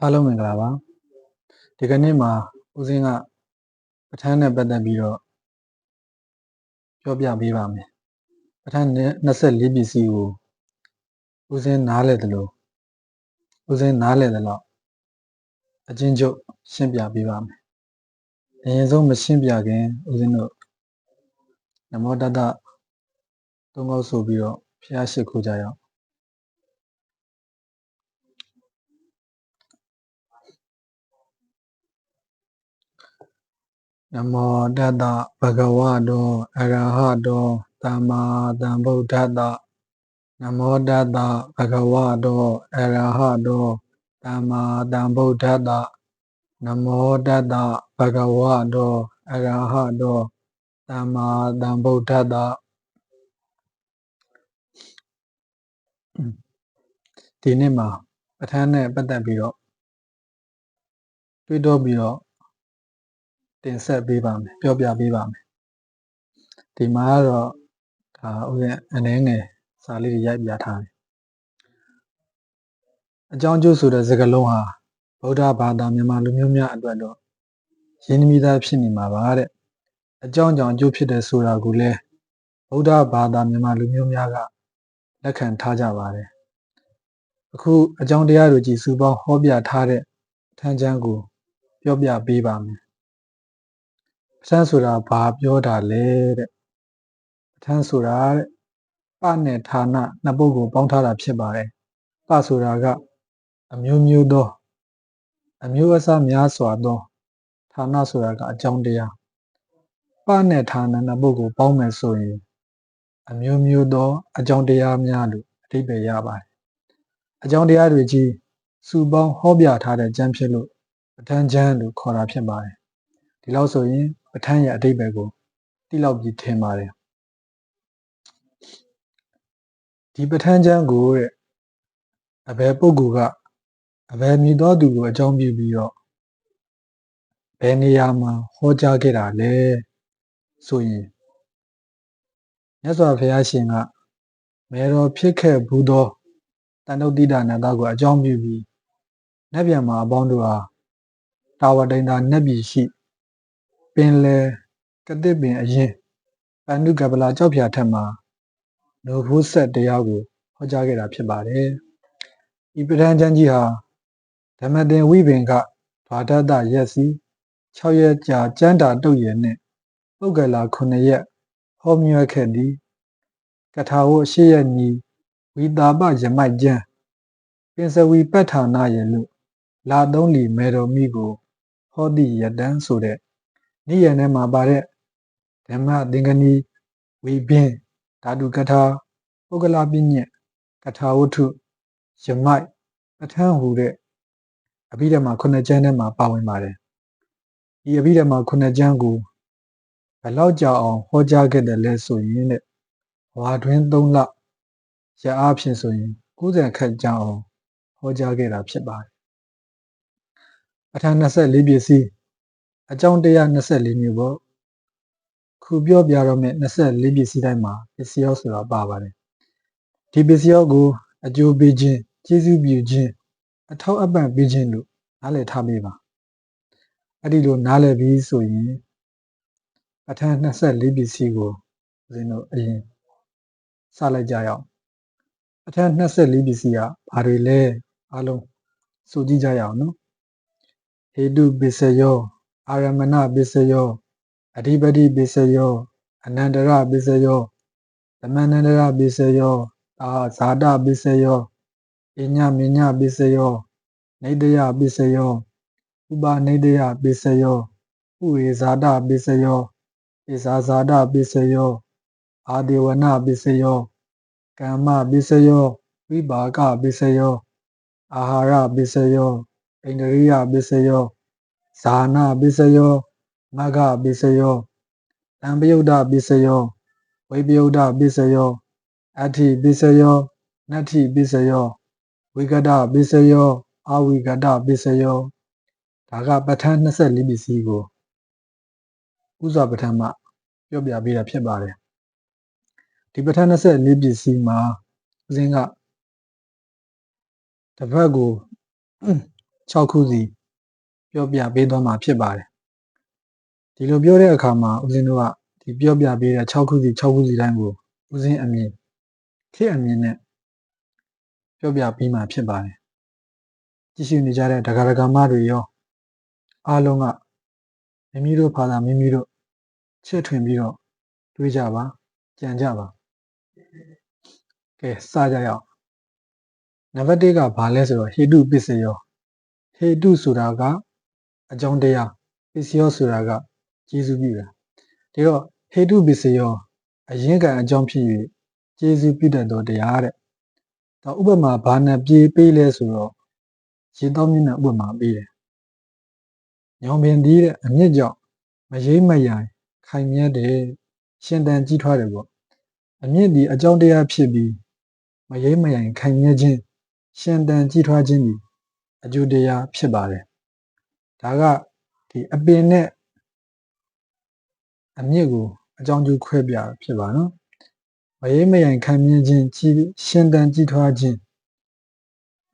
အားလုံးမင်္ဂလာပါဒီကနေ့မှာဦးစင်းကပဋ္ဌာန်းနဲ့ပတ်သက်ပြီးတော့ပြောပြပေးပါမယ်ပဋ္ဌာန်း24ပစ္စည်းကိုဦးစင်းနားလည်တယ်လို့ဦးစင်းနားလည်တယ်လို့အချင်းချုပ်ရှင်းပြပေးပါမယ်အရင်ဆုံးမရှင်းပြခင်ဦးစင်းတို့နမောတတသုံးခေါက်ဆိုပြီးတော့ဖျားရှိခိုးကြရအောင် နမောတတဗဂဝတောအရဟတောသမ္မာသမ္ဗုဒ္ဓတ္တနမောတတဗဂဝတောအရဟတောသမ္မာသမ္ဗုဒ္ဓတ္တနမောတတဗဂဝတောအရဟတောသမ္မာသမ္ဗုဒ္ဓတ္တဒီနေ့မှာပဋ္ဌာန်းနဲ့ပတ်သက်ပြီးတော့တွေးတောပြီးတော့ တင်ဆက်ပေးပါမယ်ပြောပြပေးပါမယ်ဒီမှာကတော့ဒါဥစဉ်အနေငယ်စာလေးတွေရိုက်ပြထားတယ်အကြောင်းကျိုးဆိုတဲ့စကားလုံးဟာဗုဒ္ဓဘာသာမြန်မာလူမျိုးများအတွက်တော့ရင်းနှီးသားဖြစ်နေမှာပါတဲ့အကြောင်းကြောင့်အကျိုးဖြစ်တယ်ဆိုတာကိုလည်းဗုဒ္ဓဘာသာမြန်မာလူမျိုးများကလက်ခံထားကြပါတယ်အခုအကြောင်းတရားတွေကြည်စုပေါင်းဟောပြထားတဲ့ထမ်းချမ်းကို ပြောပြပေးပါမယ် ပဋ္ဌာန်းဆိုတာဘာပြောတာလဲတဲ့ပဋ္ဌာန်းဆိုတာတဲ့ပနဲ့ဌာနနှစ်ပုဒ်ကိုပေါင်းထားတာဖြစ်ပါတယ်ပဆိုတာကအမျိုးမျိုးသောအမျိုးအစားများစွာသောဌာနဆိုတာကအကြောင်းတရားပနဲ့ဌာနနှစ်ပုဒ်ကိုပေါင်းမယ်ဆိုရင်အမျိုးမျိုးသောအကြောင်းတရားများလို့အဓိပ္ပာယ်ရပါတယ်အကြောင်းတရားတွေကြီးစုပေါင်းဟောပြထားတဲ့ကျမ်းဖြစ်လို့ပဋ္ဌာန်းကျမ်းလို့ခေါ်တာဖြစ်ပါတယ်ဒီလောက်ဆိုရင် ပဋ္ဌာန်းရဲ့အဓိပ္ပာယ်ကိုသိလောက်ပြီးထင်ပါတယ်ဒီပဋ္ဌာန်းကျမ်းကိုတဲ့အဘယ်ပုဂ္ဂိုလ်ကအဘယ်မြည်သောသူကိုအကြောင်းပြုပြီးတော့ဘယ်နေရာမှာဟောကြားခဲ့တာလဲဆိုရင်မြတ်စွာဘုရားရှင်ကမေတော်ဖြစ်ခဲ့ဘူးသောတန်တုတ်တိဒနာသားကိုအကြောင်းပြုပြီးနတ်ပြန်မှာအပေါင်းတို့ဟာတာဝတိန်သာနတ်ပြည်ရှိ ပင်လေကတိပင်အရင်ပန္နုကပလာကြောက်ဖြာထက်မှာနိုဘုဆက်တရားကိုဟောကြားခဲ့တာဖြစ်ပါတယ်။ဤပဋ္ဌာန်းကျမ်းကြီးဟာဓမ္မသင်ဝိပင်ကဘာဒတရက်စီ6ရက်ကြာကျမ်းတာတုတ်ရည်နဲ့ပုဂ္ဂလာ9ရက်ဟောမြွက်ခဲ့သည်ကထာဝ၈ရက်ညီဝိတာပယမိုက်ကျမ်းပင်စဝီပဋ္ဌာနာရလို့လာသုံးလီမေတော်မိကိုဟောသည့်ယတန်းဆိုတဲ့ နိယံထဲမှာပါတဲ့ဓမ္မသင်္ကနီဝိပင်ဓာတုကထာပုဂ္ဂလာပညတ်ကထာဝတ္ထုယမိုက်ပဋ္ဌာန်းဟူတဲ့အဘိဓမ္မာခုနှစ်ကျမ်းထဲမှာပါဝင်ပါတယ်ဒီအဘိဓမ္မာခုနှစ်ကျမ်းကိုဘယ်လောက်ကြာအောင်ဟောကြားခဲ့တယ်လဲဆိုရင်တဲ့ဝါတွင်3လရအားဖြင့်ဆိုရင်90ခက်ကြာအောင်ဟောကြားခဲ့တာဖြစ်ပါတယ်ပဋ္ဌာန်း24ပစ္စည်း အကြောင်းတရား24မျိုးပေါ့ခုပြောပြတော့မယ့်24ပစ္စည်းတိုင်းမှာပစ္စည်းရောဆိုတာပါပါတယ်ဒီပစ္စည်းရောကိုအကျိုးပေးခြင်းကျေးဇူးပြုခြင်းအထောက်အပံ့ပေးခြင်းလို့နားလည်ထားပေးပါအဲ့ဒီလိုနားလည်ပြီးဆိုရင်ပဋ္ဌာန်း24ပစ္စည်းကိုဦးဇင်းတို့အရင်စလိုက်ကြရအောင်ပဋ္ဌာန်း24ပစ္စည်းကဘာတွေလဲအားလုံးဆိုကြည့်ကြရအောင်နော်ဟေတုပစ္စယော အာရမဏပစ္စယောအဓိပတိပစ္စယောအနန္တရပစ္စယောသမန္တရပစ္စယောအာဇာတပစ္စယောအညမညပစ္စယောနေတယပစ္စယောဥပနေတယပစ္စယောဥေဇာတပစ္စယောဧဇာဇာတပစ္စယောအာဒေဝနပစ္စယောကမ္မပစ္စယောဝိပါကပစ္စယောအာဟာရပစ္စယောဣန္ဒရိယပစ္စယော ဇာနာပစ္စယောမဂ္ဂပစ္စယောတံပယုတ်တပစ္စယောဝိပယုတ်တပစ္စယောအဋ္ဌိပစ္စယောနတ္ထိပစ္စယောဝိကတပစ္စယောအဝိကတပစ္စယောဒါကပဋ္ဌာန်း24ပစ္စည်းကိုဥစွာပဋ္ဌာန်းမှာပြောပြပေးတာဖြစ်ပါတယ်ဒီပဋ္ဌာန်း24ပစ္စည်းမှာဦးဇင်းကတစ်ဖက်ကို6ခုစီ ပြောပြပေးသွားမှာဖြစ်ပါတယ်ဒီလိုပြောတဲ့အခါမှာဦးဇင်းတို့ကဒီပြောပြပေးတဲ့6ခုစီ6ခုစီတိုင်းကိုဦးဇင်းအမြင်ခေအမြင်နဲ့ပြောပြပြီးမှဖြစ်ပါတယ်ကြည့်ရှုနေကြတဲ့ဒကာဒကာမတွေရောအားလုံးကမိမိတို့ဘာသာမိမိတို့ချစ်ထွင်ပြီးတော့တွေးကြပါကြံကြပါကဲစကြရအောင်နံပါတ်1ကဘာလဲဆိုတော့ဟေတုပစ္စယောဟေတုဆိုတာက အကြောင်းတရားပစ္စယောဆိုတာကကျေစုပြုတာဒီတော့ဟေတုပစ္စယောအရင်ကအကြောင်းဖြစ်၍ကျေစုပြုတတ်သောတရားတဲ့ဒါဥပမာဘာနဲ့ပြေးပေးလဲဆိုတော့ရေတောင်းမြင့်တဲ့ဥပမာပေးတယ်ညောင်ပင်သေးတဲ့အမြင့်ကြောင့်မရိမ့်မရိုင်ခိုင်မြဲတဲ့ရှင်တန်ကြီးထွားတယ်ပေါ့အမြင့်ဒီအကြောင်းတရားဖြစ်ပြီးမရိမ့်မရိုင်ခိုင်မြဲခြင်းရှင်တန်ကြီးထွားခြင်းဒီအကျိုးတရားဖြစ်ပါတယ် ဒါကဒီအပင်နဲ့အမြင့်ကိုအကြောင်းကျိုးခွဲပြဖြစ်ပါနော်မရိမ့်မရိုင်ခံမြင်ခြင်းကြီးရှင်တန်ကြီးထွားခြင်း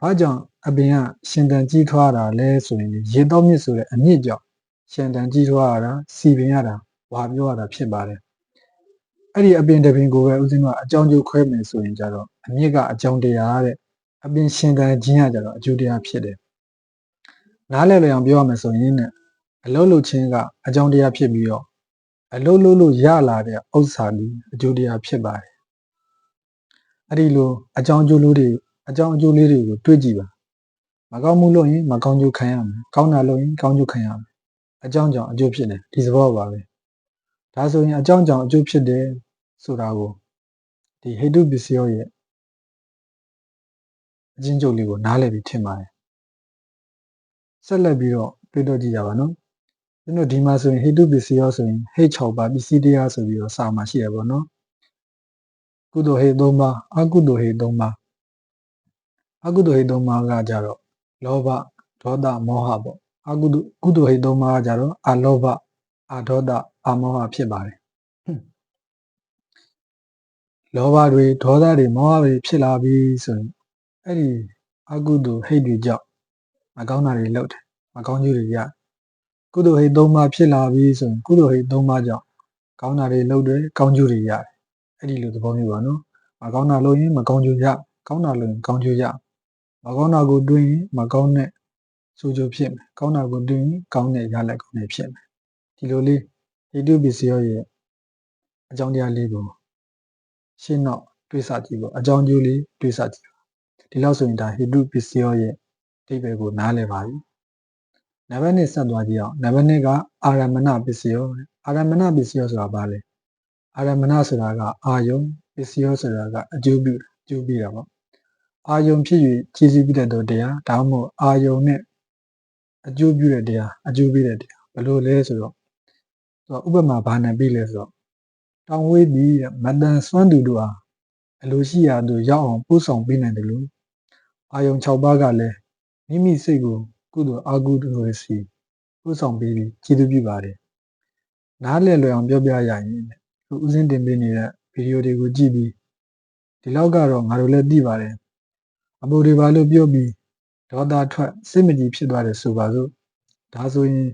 ဘာကြောင့်အပင်ကရှင်တန်ကြီးထွားတာလဲဆိုရင်ရေတော့မြစ်ဆိုတဲ့အမြင့်ကြောင့်ရှင်တန်ကြီးထွားရတာစီပင်ရတာဝါပြောရတာဖြစ်ပါတယ်အဲ့ဒီအပင်တပင်ကိုပဲဦးဇင်းကအကြောင်းကျိုးခွဲမယ်ဆိုရင်ကြတော့အမြင့်ကအကြောင်းတရားတဲ့အပင်ရှင်တန်ခြင်းကကြတော့အကျိုးတရားဖြစ်တယ် နားလည်လည်အောင်ပြောရမယ်ဆိုရင်ねအလုံးလုံးချင်းကအကြောင်းတရားဖြစ်ပြီးတော့အလုံးလုံးလို့ရလာတဲ့ဥစ္စာဒီအကျိုးတရားဖြစ်ပါတယ်အဲ့ဒီလိုအကြောင်းအကျိုးလေးတွေအကြောင်းအကျိုးလေးတွေကိုတွေးကြည့်ပါမကောင်းမှုလို့ရင်မကောင်းကျိုးခံရမယ်ကောင်းတာလို့ရင်ကောင်းကျိုးခံရမယ်အကြောင်းကြောင့်အကျိုးဖြစ်တယ်ဒီသဘောပါပဲဒါဆိုရင်အကြောင်းကြောင့်အကျိုးဖြစ်တယ်ဆိုတာကိုဒီဟေတုပစ္စယောရဲ့အချင်းချုပ်လေးကိုနားလည်ပြီးထင်ပါတယ် ဆက်လက်ပြီးတော့တွေးတော့ကြည့်ကြပါနော်ကျွန်တော်ဒီမှာဆိုရင်ဟေတုပစ္စယောဆိုရင်ဟိတ်6ပါပစ္စည်းတရားဆိုပြီးတော့စာမှာရှိရပါတော့ကုသိုလ်ဟိတ်3ပါအကုသိုလ်ဟိတ်3ပါအကုသိုလ်ဟိတ်3ပါကကြတော့လောဘဒေါသမောဟပေါ့အကုသိုလ်ကုသိုလ်ဟိတ်3ပါကကြတော့အလောဘအဒေါသအမောဟဖြစ်ပါတယ်လောဘတွေဒေါသတွေမောဟတွေဖြစ်လာပြီဆိုရင်အဲ့ဒီအကုသိုလ်ဟိတ်တွေကြောင့် မကောင်းတာတွေလုပ်တယ်မကောင်းကျိုးတွေရကုသိုလ်ဟိတ်၃ပါးဖြစ်လာပြီဆိုရင်ကုသိုလ်ဟိတ်၃ပါးကြောင့်ကောင်းတာတွေလုပ်တယ်ကောင်းကျိုးတွေရတယ်အဲ့ဒီလိုသဘောမျိုးပါနော်မကောင်းတာလုပ်ရင်မကောင်းကျိုးရကောင်းတာလုပ်ရင်ကောင်းကျိုးရမကောင်းတာကိုတွင်ရင်မကောင်းတဲ့ဆိုးကျိုးဖြစ်မယ်ကောင်းတာကိုတွင်ရင်ကောင်းတဲ့ရလက်ကောင်းတွေဖြစ်မယ်ဒီလိုလေးဟိတုပစ္စယောရဲ့အကြောင်းတရားလေးကိုရှင်းတော့တွေးဆကြည့်ပေါ့အကြောင်းကျိုးလေးတွေးဆကြည့်ဒီလောက်ဆိုရင်ဒါဟိတုပစ္စယောရဲ့အ ဓိပ္ပာယ်ကိုနားလည်ပါပြီနံပါတ်1ဆက်သွားကြည့်အောင်နံပါတ်2ကအာရမဏပစ္စယောအာရမဏပစ္စယောဆိုတာဘာလဲအာရမဏဆိုတာကအာယုံပစ္စယောဆိုတာကအကျိုးပြုအကျိုးပြုတာပေါ့အာယုံဖြစ်၍ခြေစည်းပြတဲ့တရားဒါမှမဟုတ်အာယုံနဲ့အကျိုးပြုတဲ့တရားအကျိုးပေးတဲ့တရားဘယ်လိုလဲဆိုတော့သူကဥပမာဘာနဲ့ပြီးလဲဆိုတော့တောင်ဝေးပြီးမတန်စွမ်းသူတို့ဟာအလိုရှိရာသို့ရောက်အောင်ပို့ဆောင်ပေးနိုင်တယ်လို့အာယုံ6ပါးကလည်း မိမိစိတ်ကိုကုသိုလ်အကုသိုလ်စီပို့ဆောင်ပေးပြီးကျေးဇူးပြုပါတယ်နားလည်လွယ်အောင်ပြောပြရရင်ခုဥစဉ်တင်ပေးနေတဲ့ဗီဒီယိုတွေကိုကြည့်ပြီးဒီလောက်ကတော့ငါတို့လည်းသိပါတယ်အပူတွေပါလို့ပြောပြီးဒေါသထွက်စိတ်မကြည်ဖြစ်သွားတယ်ဆိုပါစို့ဒါဆိုရင်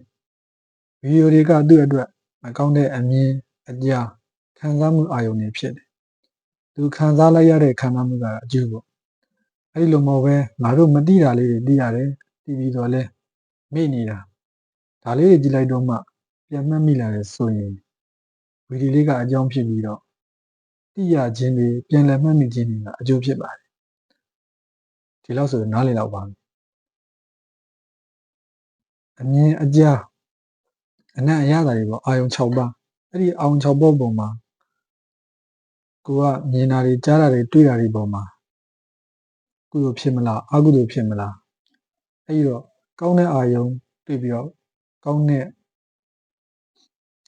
ဗီဒီယိုတွေကသူ့အတွက်မကောင်းတဲ့အမြင်အကြာခံစားမှုအာရုံတွေဖြစ်တယ်သူခံစားလိုက်ရတဲ့ခံစားမှုကတော့အကျိုးပေါ့ အဲ့ဒီလိုမဟုတ်ပဲငါတို့မသိတာလေးတွေသိရတယ်သိပြီးတော့လဲမေ့နေတာဒါလေးတွေကြည့်လိုက်တော့မှပြန်မှတ်မိလာတယ်ဆိုရင်ဗီဒီလေးကအကြောင်းဖြစ်ပြီးတော့သိရခြင်းတွေပြန်လည်မှတ်မိခြင်းတွေကအကျိုးဖြစ်ပါတယ်ဒီလောက်ဆိုရင်နားလည်တော့ပါပြီအမြင်အကြားအနံ့အရသာတွေပေါ့အာယုံ6ပါးအဲ့ဒီအာယုံ6ပါးပုံမှာကိုကမြင်တာတွေကြားတာတွေတွေ့တာတွေပုံမှာ ကုသိုလ်ဖြစ်မလားအကုသိုလ်ဖြစ်မလားအဲ့ဒီတော့ကောင်းတဲ့အာယုံတွေ့ပြီးတော့ကောင်းတဲ့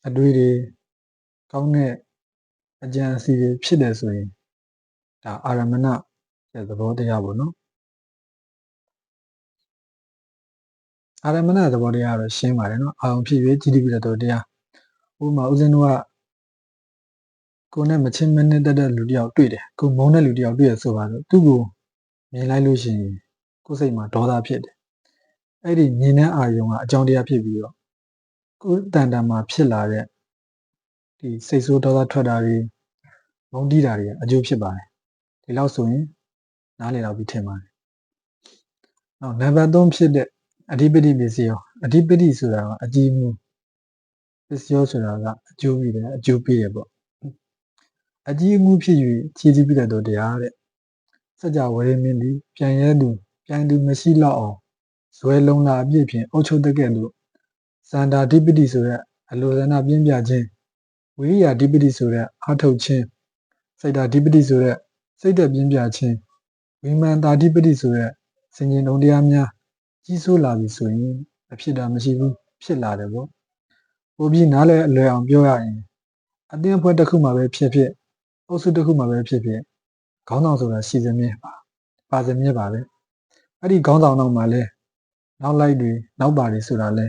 အတွေ့တွေကောင်းတဲ့အကြံအစီတွေဖြစ်တယ်ဆိုရင်ဒါအာရမဏရဲ့သဘောတရားပေါ့နော်အာရမဏသဘောတရားကတော့ရှင်းပါတယ်နော်အာရုံဖြစ်၍ကြည်တိပြတဲ့သဘောတရားဥပမာဦးဇင်းတို့ကကိုနဲ့မချင်းမနဲ့တက်တဲ့လူတယောက်တွေ့တယ်ကိုမုန်းတဲ့လူတယောက်တွေ့ရဆိုပါတော့သူ့ကို မြင်လိုက်လို့ရှိရင်ကိုယ်စိတ်မှာဒေါသဖြစ်တယ်အဲ့ဒီမြင်တဲ့အာယုံကအကြောင်းတရားဖြစ်ပြီးတော့ကိုယ်တန်တန်မှာဖြစ်လာတဲ့ဒီစိတ်ဆိုးဒေါသထွက်တာတွေမုန်းတီးတာတွေကအကျိုးဖြစ်ပါတယ်ဒီလောက်ဆိုရင်နားလည်တော့ပြီးထင်ပါတယ်နောက်နံပါတ်3ဖြစ်တဲ့အဓိပတိပစ္စယောအဓိပတိဆိုတာကအကြည့်မှုပစ္စယောဆိုတာကအကျိုးပြီးတယ်အကျိုးပေးတယ်ပေါ့အကြည့်မှုဖြစ်၍ခြေစည်းပြတဲ့တရားတဲ့ စัจ java ဝရမင်းသည်ပြန်ရဲသူပြန်သူမရှိတော့အောင်ဇွဲလုံးလာအပြည့်ဖြင့်အုတ်ချုပ်တက်ကဲ့သို့စန္ဒာဓိပတိဆိုတဲ့အလိုဆန္ဒပြင်းပြခြင်းဝိရိယဓိပတိဆိုတဲ့အာထုတ်ခြင်းစိတ်ဓာဓိပတိဆိုတဲ့စိတ်သက်ပြင်းပြခြင်းဝိမာန်တာဓိပတိဆိုတဲ့စင်ကျင်လုံးတရားများကြီးစိုးလာပြီဆိုရင်အဖြစ်တာမရှိဘူးဖြစ်လာတယ်ပေါ့ပိုပြီးနားလဲအလွယ်အောင်ပြောရရင်အတင်းအဖွဲ့တစ်ခုမှပဲဖြစ်ဖြစ်အုပ်စုတစ်ခုမှပဲဖြစ်ဖြစ် ခေါင်းဆောင်ဆိုတာရှိစမြဲပါပါစမြဲပါပဲအဲ့ဒီခေါင်းဆောင်နောက်မှာလဲနောက်လိုက်တွေနောက်ပါတွေဆိုတာလဲ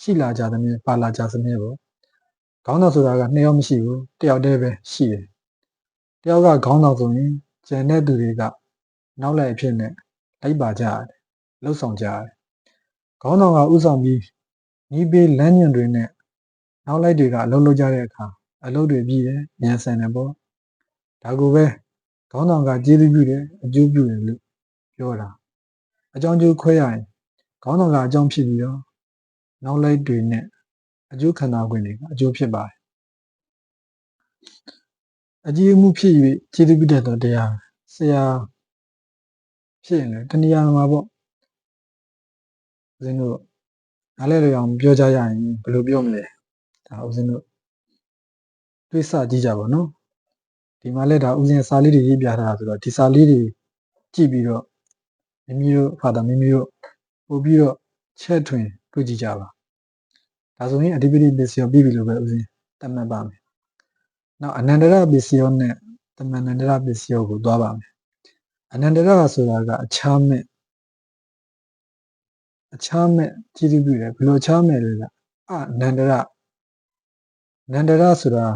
ရှိလာကြသမျှပါလာကြသမျှပေါ့ခေါင်းဆောင်ဆိုတာကနှစ်ယောက်မရှိဘူးတယောက်တည်းပဲရှိတယ်တယောက်ကခေါင်းဆောင်ဆိုရင်ကျန်တဲ့သူတွေကနောက်လိုက်အဖြစ်နဲ့လိုက်ပါကြရတယ်လှုပ်ဆောင်ကြရတယ်ခေါင်းဆောင်ကဥဆောင်ပြီးညီးပေးလမ်းညွှန်တွေနဲ့နောက်လိုက်တွေကအလုပ်လုပ်ကြတဲ့အခါအလုပ်တွေပြီးတယ်ညံဆန်တယ်ပေါ့ဒါကိုပဲ ခေါင်းဆောင်ကကျေးဇူးပြုတယ်အကျိုးပြုတယ်လို့ပြောတာအကြောင်းကျိုးခွဲရရင်ခေါင်းဆောင်ကအကြောင်းဖြစ်ပြီးတော့နောက်လိုက်တွေနဲ့အကျိုးခံစား권တွေကအကျိုးဖြစ်ပါတယ်အကြည်မှုဖြစ်၍ခြေသူပြတဲ့တော့တရားဆရာဖြစ်ရင်လည်းတဏှာမှာပေါ့ဦးဇင်းတို့နားလဲလို့အောင်ပြောကြရရင်ဘယ်လိုပြောမလဲဒါဦးဇင်းတို့တွေးဆကြည့်ကြပါနော် ဒီမှာလဲဒါဦးဇင်းစာလေးတွေရေးပြထားတာဆိုတော့ဒီစာလေးတွေကြည့်ပြီးတော့မိမိတို့ဖာသာမိမိတို့ပို့ပြီးတော့ချက်ထွင်တွေ့ကြည့်ကြပါဒါဆိုရင်အဓိပတိပစ္စယောပြီးပြီလို့ပဲဦးဇင်းသတ်မှတ်ပါမယ်နောက်အနန္တရပစ္စယောနဲ့တမန်န္တရပစ္စယောကိုသွားပါမယ်အနန္တရဆိုတာကအခြားမဲ့အခြားမဲ့ကြည့်ပြီးတယ်ဘယ်လိုအခြားမဲ့လဲကအနန္တရနန္တရဆိုတာ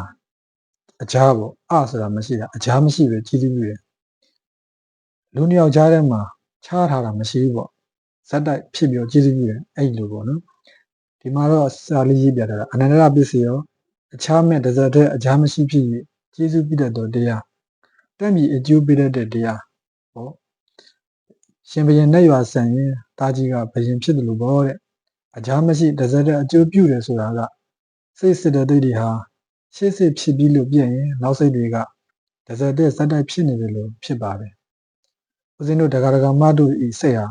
အကြားပေါ့အဆိုတာမရှိတာအကြားမရှိပဲကြည်ပြီးတယ်လူနှစ်ယောက်ကြားထဲမှာခြားထားတာမရှိဘူးပေါ့ဇက်တိုက်ဖြစ်ပြီးတော့ကြည်ပြီးတယ်အဲ့လိုပေါ့နော်ဒီမှာတော့စာလေးရေးပြထားတာအနန္တရပစ္စယောအခြားမဲ့တစ်စက်တည်းအကြားမရှိဖြစ်၍ကျေးဇူးပြုတတ်သောတရားတက်မြည်အကျိုးပေးတတ်တဲ့တရားဟောရှင်ဘရင်နဲ့ရွာဆန်ရင်တာကြီးကဘရင်ဖြစ်တယ်လို့ပြောတဲ့အကြားမရှိတစ်စက်တည်းအကျိုးပြုတယ်ဆိုတာကစိတ်စစ်တဲ့တွေဟာ ရှေ့စစ်ဖြစ်ပြီးလို့ပြည့်ရင်နောက်စိတ်တွေကတစ်စက်တည်းစက်တိုက်ဖြစ်နေတယ်လို့ဖြစ်ပါတယ်ဦးဇင်းတို့ဒကာဒကာမတို့ဤစိတ်ဟာ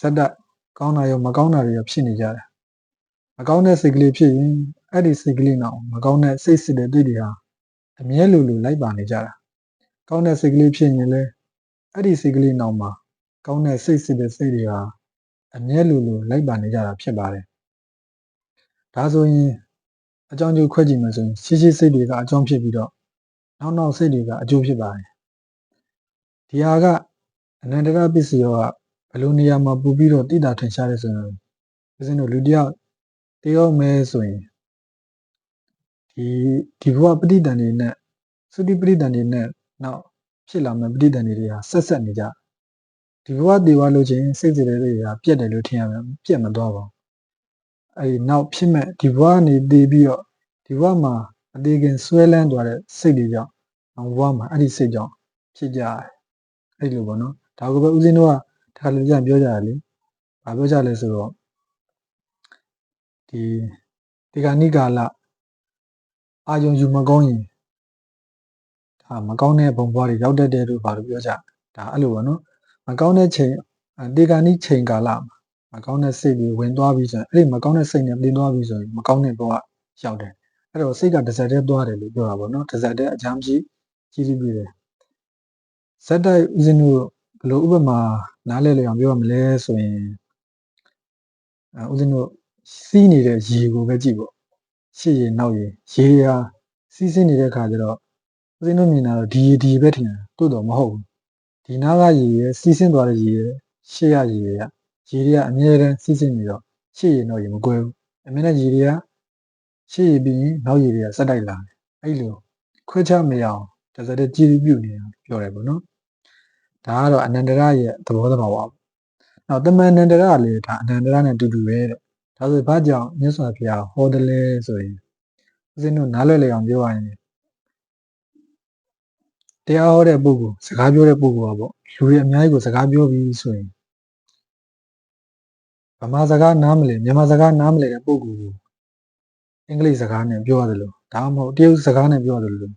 စက်တိုက်ကောင်းတာရောမကောင်းတာတွေရောဖြစ်နေကြတယ်မကောင်းတဲ့စိတ်ကလေးဖြစ်ရင်အဲ့ဒီစိတ်ကလေးနောက်မကောင်းတဲ့စိတ်စစ်တဲ့တွေ့တွေဟာအမြဲလိုလိုလိုက်ပါနေကြတာကောင်းတဲ့စိတ်ကလေးဖြစ်ရင်လည်းအဲ့ဒီစိတ်ကလေးနောက်မှာကောင်းတဲ့စိတ်စစ်တဲ့စိတ်တွေဟာအမြဲလိုလိုလိုက်ပါနေကြတာဖြစ်ပါတယ်ဒါဆိုရင် အကြောင်းကျိုးခွဲကြည့်မယ်ဆိုရင်ရှိရှိစိတ်တွေကအကြောင်းဖြစ်ပြီးတော့နောက်နောက်စိတ်တွေကအကျိုးဖြစ်ပါတယ်ဒီဟာကအနန္တရပစ္စယောကဘယ်လိုနေရာမှာပူပြီးတော့တိတာထင်ရှားတယ်ဆိုရင်ဦးဇင်းတို့လူတယောက်တယောက်မဲဆိုရင်ဒီဒီဘဝပဋိတန်တွေနဲ့သုတိပဋိတန်တွေနဲ့နောက်ဖြစ်လာမယ့်ပဋိတန်တွေဟာဆက်ဆက်နေကြဒီဘဝတည်သွားလို့ချင်းစိတ်စိတ်တွေကပြက်တယ်လို့ထင်ရမယ်ပြက်မသွားပါဘူး အဲဒီနောက်ဖြစ်မဲ့ဒီဘဝနေတည်ပြီးတော့ဒီဘဝမှာအသေးခင်ဆွဲလန်းသွားတဲ့စိတ်တွေကြောင့်နောက်ဘဝမှာအဲ့ဒီစိတ်ကြောင့်ဖြစ်ကြတယ်အဲ့လိုပေါ့နော်ဒါကပဲဦးဇင်းတို့ကတခါလေပြန်ပြောကြတယ်လေဘာပြောကြလဲဆိုတော့ဒီဒီကနိကာလအာယုံယူမကောင်းရင်ဒါမကောင်းတဲ့ဘုံဘွားတွေရောက်တတ်တယ်လို့ဘာလို့ပြောကြဒါအဲ့လိုပေါ့နော်မကောင်းတဲ့ချိန်ဒီကနိချိန်ကာလမှာ မကောင်းတဲ့စိတ်တွေဝင်သွားပြီးဆိုရင်အဲ့ဒီမကောင်းတဲ့စိတ်နဲ့ပြင်သွားပြီးဆိုရင်မကောင်းတဲ့ဘဝရောက်တယ်အဲ့တော့စိတ်ကတစ်စက်တည်းသွားတယ်လို့ပြောတာပေါ့နော်တစ်စက်တည်းအချမ်းကြီးကြီးစီးပြီးတယ်ဇက်တိုက်ဦးဇင်းတို့ဘယ်လိုဥပမာနားလဲလည်အောင်ပြောရမလဲဆိုရင်အဲဦးဇင်းတို့စီးနေတဲ့ရေကိုပဲကြည့်ပေါ့ရှေ့ရေနောက်ရေရေဟာစီးဆင်းနေတဲ့ခါကျတော့ဦးဇင်းတို့မြင်တာတော့ဒီဒီပဲထင်တယ်တိုးတော့မဟုတ်ဘူးဒီနားကရေရစီးဆင်းသွားတဲ့ရေရရှေ့ရရေရ ရေတွေကအမြဲတမ်းစီးဆင်းနေတော့ရှေ့ရေနောက်ရေမကွဲဘူးအမြဲတမ်းရေတွေကရှေ့ရေပြီးရင်နောက်ရေတွေကစက်တိုက်လာတယ်အဲ့လိုခွဲခြားမရအောင်တစတဲ့ကြည်ပြုနေတာပြောတယ်ပေါ့နော်ဒါကတော့အနန္တရရဲ့သဘောသဘာဝပေါ့နောက်တမန်နန္ဒရလည်းဒါအနန္တရနဲ့တူတူပဲတဲ့ဒါဆိုဘာကြောင့်မြတ်စွာဘုရားဟောတယ်လဲဆိုရင်ဦးဇင်းတို့နားလည်လည်အောင်ပြောရရင်တရားဟောတဲ့ပုဂ္ဂိုလ်စကားပြောတဲ့ပုဂ္ဂိုလ်ကပေါ့လူတွေအများကြီးကိုစကားပြောပြီးဆိုရင် ဗမာစကားနားမလည်မြန်မာစကားနားမလည်တဲ့ပုဂ္ဂိုလ်ကိုအင်္ဂလိပ်စကားနဲ့ပြောရတယ်လို့ဒါမှမဟုတ်တရုတ်စကားနဲ့ပြောရတယ်လို့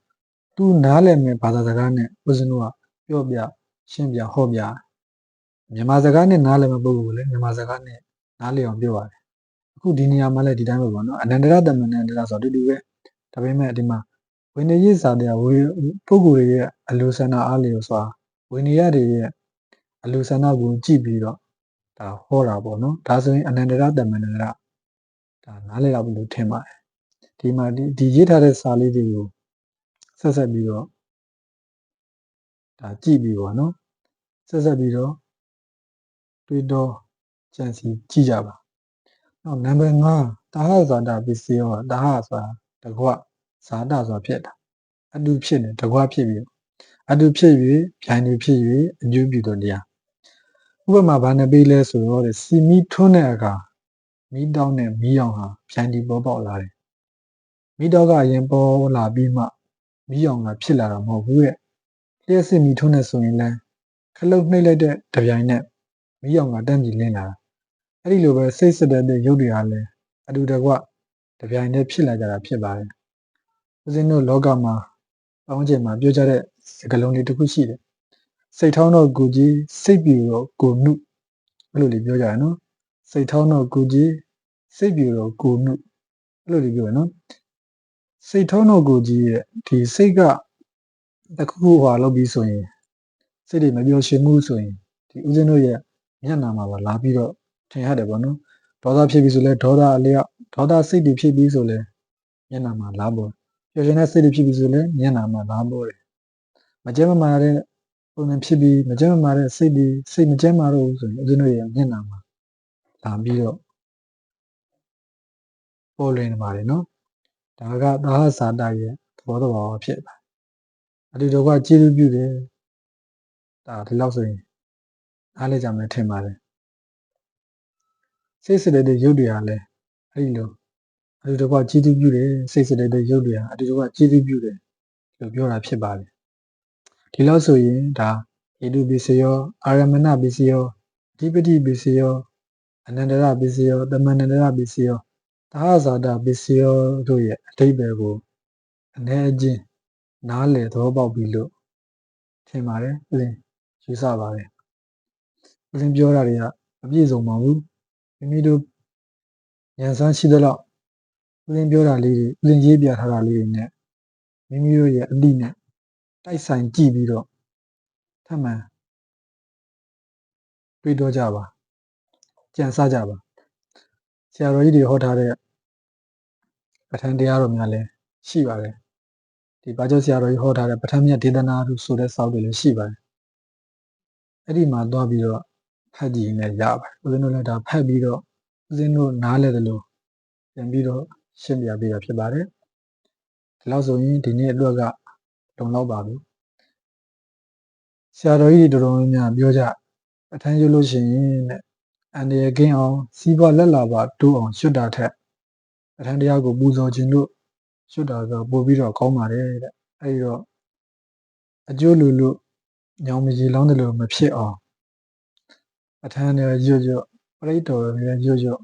သူနားလည်မဲ့ဘာသာစကားနဲ့ဦးဇင်းတို့ကပြောပြရှင်းပြဟောပြမြန်မာစကားနဲ့နားလည်မဲ့ပုဂ္ဂိုလ်ကိုလည်းမြန်မာစကားနဲ့နားလည်အောင်ပြောပါတယ်အခုဒီနေရာမှာလည်းဒီတိုင်းပဲပေါ့နော်အနန္တရတမန်နန္တရဆိုတော့အတူတူပဲဒါပေမဲ့ဒီမှာဝိနည်းရေးစာတရားဝေပုဂ္ဂိုလ်တွေရဲ့အလိုဆန္ဒအားလျော်စွာဝိနည်းရတွေရဲ့အလိုဆန္ဒကိုကြည့်ပြီးတော့ ဒါဟောတာပေါ့နော်ဒါဆိုရင်အနန္တရတမန်နန္တရဒါနားလည်တော့ဘယ်လိုထင်ပါတယ်ဒီမှာဒီဒီရေးထားတဲ့စာလေးတွေကိုဆက်ဆက်ပြီးတော့ဒါကြည့်ပြီးပေါ့နော်ဆက်ဆက်ပြီးတော့တွေးတော့ကြံစီကြည့်ကြပါနောက်နံပါတ်5တာဟဇာတာပစ္စည်းရောတာဟဆိုတာတကွဇာတာဆိုတာဖြစ်တာအတုဖြစ်နေတကွဖြစ်ပြီးအတုဖြစ်၍ဗျိုင်းတွေဖြစ်၍အကျိုးပြုတော်တရား ဥပမာဘာနဲ့ပေးလဲဆိုတော့စီမီထွန်းတဲ့အခါမီးတောင်းနဲ့မီးအောင်ဟာဗျိုင်းဒီပေါ်ပေါက်လာတယ်မီးတော့ကအရင်ပေါ်လာပြီးမှမီးအောင်ကဖြစ်လာတာမဟုတ်ဘူးတဲ့လျှက်စစ်မီးထွန်းနေဆိုရင်လည်းခလုတ်နှိပ်လိုက်တဲ့တပြိုင်နက်မီးအောင်ကတန်းပြီးလင်းလာတာအဲ့ဒီလိုပဲစိတ်ဆက်တဲ့ရုပ်တွေဟာလည်းအတူတကွတပြိုင်တည်းဖြစ်လာကြတာဖြစ်ပါတယ်ဦးဇင်းတို့လောကမှာပေါင်းချိန်မှာပြောကြတဲ့စကားလုံးလေးတစ်ခုရှိတယ် စိတ်ထောင်းတော့ကိုကြီးစိတ်ပြူတော့ကိုနုအဲ့လိုလေးပြောကြရနော်စိတ်ထောင်းတော့ကိုကြီးစိတ်ပြူတော့ကိုနုအဲ့လိုလေးပြောရနော်စိတ်ထောင်းတော့ကိုကြီးရဲ့ဒီစိတ်ကတခုခုဟွာလုပ်ပြီးဆိုရင်စိတ်တွေမပြောရှင်မှုဆိုရင်ဒီဦးဇင်းတို့ရဲ့မျက်နှာမှာပါလာပြီးတော့ထင်ရတယ်ပေါ့နော်ဒေါသဖြစ်ပြီးဆိုလဲဒေါသအလျောက်ဒေါသစိတ်တွေဖြစ်ပြီးဆိုလဲမျက်နှာမှာလာပေါ်ပျော်ရွှင်တဲ့စိတ်တွေဖြစ်ပြီးဆိုလဲမျက်နှာမှာလာပေါ်တယ်မကြမ်းမမာတဲ့ ပုံစံဖြစ်ပြီးမကြမ်းမမာတဲ့စိတ်တွေစိတ်မကြမ်းမာတော့ဘူးဆိုရင်ဦးဇင်းတို့ရဲ့မျက်နှာမှာလာပြီးတော့ပေါ်လွင်နေပါတယ်နော်ဒါကသာဟစာတရဲ့သဘောတော်ဖြစ်ပါအတူတကွကျေးဇူးပြုတယ်ဒါဒီလောက်ဆိုရင်အားလည်းကြမယ်ထင်ပါတယ်စိတ်စတဲ့တဲ့ရုပ်တွေဟာလည်းအဲ့ဒီလိုအတူတကွကျေးဇူးပြုတယ်စိတ်စတဲ့တဲ့ရုပ်တွေဟာအတူတကွကျေးဇူးပြုတယ်လို့ပြောတာဖြစ်ပါတယ် ဒီလောက်ဆိုရင်ဒါဣတုပိစယောအာရမဏပိစယောအဓိပတိပိစယောအနန္တရပိစယောတမန္တရပိစယောသာဟဇာတာပိစယောတို့ရဲ့အဓိပ္ပာယ်ကိုအ ਨੇ အချင်းနားလည်သဘောပေါက်ပြီလို့ထင်ပါတယ်ပြင်ယူဆပါတယ်ပြင်ပြောတာတွေကမပြည့်စုံပါဘူးမိမိတို့ဉာဏ်ဆန်းရှိသလောက်ပြင်ပြောတာလေးတွေပြင်ရေးပြထားတာလေးတွေနဲ့မိမိတို့ရဲ့အတိနဲ့ တိုက်ဆိုင်ကြည့်ပြီးတော့ထပ်မံတွေးတော့ကြပါကြံစကြပါဆရာတော်ကြီးတွေဟောထားတဲ့ပဋ္ဌာန်းတရားတော်များလည်းရှိပါတယ်ဒီဘာကျော်ဆရာတော်ကြီးဟောထားတဲ့ပဋ္ဌာန်းမြတ်ဒေသနာထုဆိုတဲ့စောက်တွေလည်းရှိပါတယ်အဲ့ဒီမှာသွားပြီးတော့ဖတ်ကြည့်ရင်လည်းရပါတယ်ဦးဇင်းတို့လည်းဒါဖတ်ပြီးတော့ဦးဇင်းတို့နားလဲတယ်လို့ပြန်ပြီးတော့ရှင်းပြပေးတာဖြစ်ပါတယ်ဒီလောက်ဆိုရင်ဒီနေ့အတွက်က လုံလောက်ပါပြီဆရာတော်ကြီးတော်တော်များများပြောကြအထမ်းယူလို့ရှိရင်တဲ့အန္တရာယ်ကင်းအောင်စီးပွားလက်လာပါတိုးအောင်ရှုတာထက်အထမ်းတရားကိုပူဇော်ခြင်းလို့ရှုတာကပို့ပြီးတော့ကောင်းပါတယ်တဲ့အဲဒီတော့အကျိုးလူလူညောင်မကြီးလောင်းတယ်လို့မဖြစ်အောင်အထမ်းတွေရွတ်ရွတ်ပြိတ္တော်တွေရွတ်ရွတ်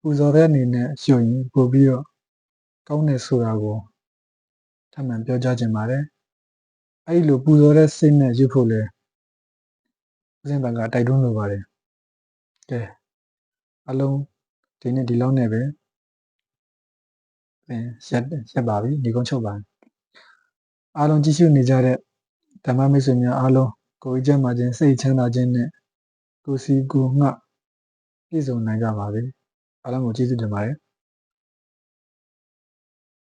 ပူဇော်တဲ့အနေနဲ့ရှုရင်ပို့ပြီးတော့ကောင်းတယ်ဆိုတာကို ထပ်မံပြောကြားခြင်းပါတယ်အဲ့လိုပူဇော်တဲ့စိတ်နဲ့ရွတ်ဖို့လဲဦးဇင်းဘက်ကတိုက်တွန်းလိုပါတယ်ကဲအလုံးဒီနေ့ဒီလောက်နဲ့ပဲပြန်ရက်ရက်ပါပြီဒီကုန်းချုပ်ပါအားလုံးကြည့်ရှုနေကြတဲ့ဓမ္မမိတ်ဆွေများအားလုံးကိုယ်ကြမ်းမှခြင်းစိတ်ချမ်းသာခြင်းနဲ့ကိုယ်စီကိုယ်ငှပြည့်စုံနိုင်ကြပါစေအားလုံးကိုကျေးဇူးတင်ပါတယ်